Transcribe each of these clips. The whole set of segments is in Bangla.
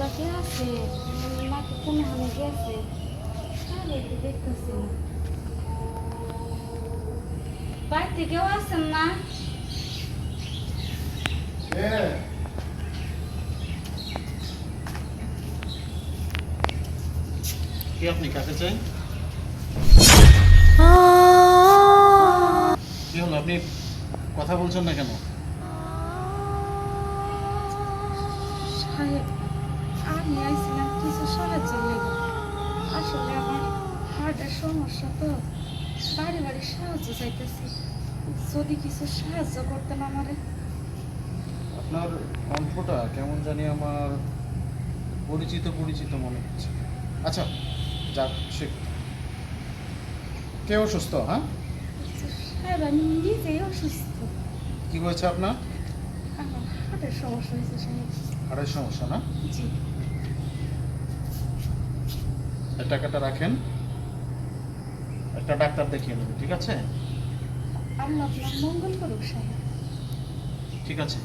বাকি আছে। নাকি কোনো হামে গেছে আরে দেখতেছি। বাড়িতে কেউ আছেন না? কি? আপনি কাকে চাই? কি হলো? আপনি কথা বলছেন না কেন? সাহেব আইছিলাম কিছু সাহায্য লেগে আসলে আমার হার্টের সমস্যা তো বাড়ি বাড়ি সাহায্য চাইতেছি। যদি কিছু সাহায্য করতেন আমারে। আপনার কণ্ঠটা কেমন জানি আমার পরিচিত পরিচিত মনে হচ্ছে। আচ্ছা যাক সে কে অসুস্থ হ্যাঁ? সাহেব আমি নিজেই অসুস্থ। কি হয়েছে আপনার? হার্টের সমস্যা হয়েছে হাড়ের সমস্যা না? জি। টাকাটা রাখেন। একটা ডাক্তার দেখিয়ে নেবেন ঠিক আছে? মঙ্গল করুক ঠিক আছে।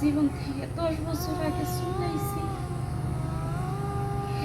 জীবন থেকে দশ বছর আগে শুনাইছি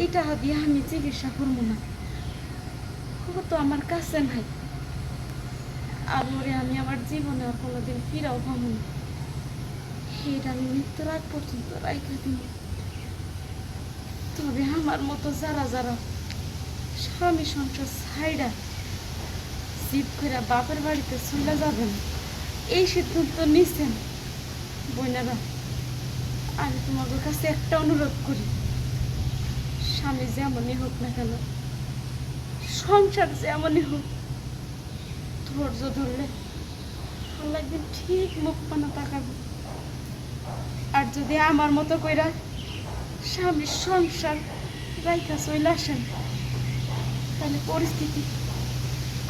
এই টাকা দিয়ে আমি চিকিৎসা করব না। ও তো আমার কাছে নাই। আর আমি আমার জীবনে আর কোনোদিন ফিরাও পাবো না। এটা আমি মৃত্যুর আগ পর্যন্ত রাইখা দিব। তবে আমার মতো যারা যারা স্বামী সংসার ছাইড়া জিপ করে বাপের বাড়িতে চলে যাবেন, এই সিদ্ধান্ত নিছেন। বোনেরা, আমি তোমাদের কাছে একটা অনুরোধ করি। স্বামী যেমনই হোক না কেন, সংসার যেমনই হোক, ধৈর্য ধরলে আল্লাহ একদিন ঠিক মুখ পানা তাকাবে। আর যদি আমার মতো কইরা স্বামীর সংসার রাইখা চলে আসেন তাহলে পরিস্থিতি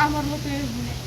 আমার মতো হবে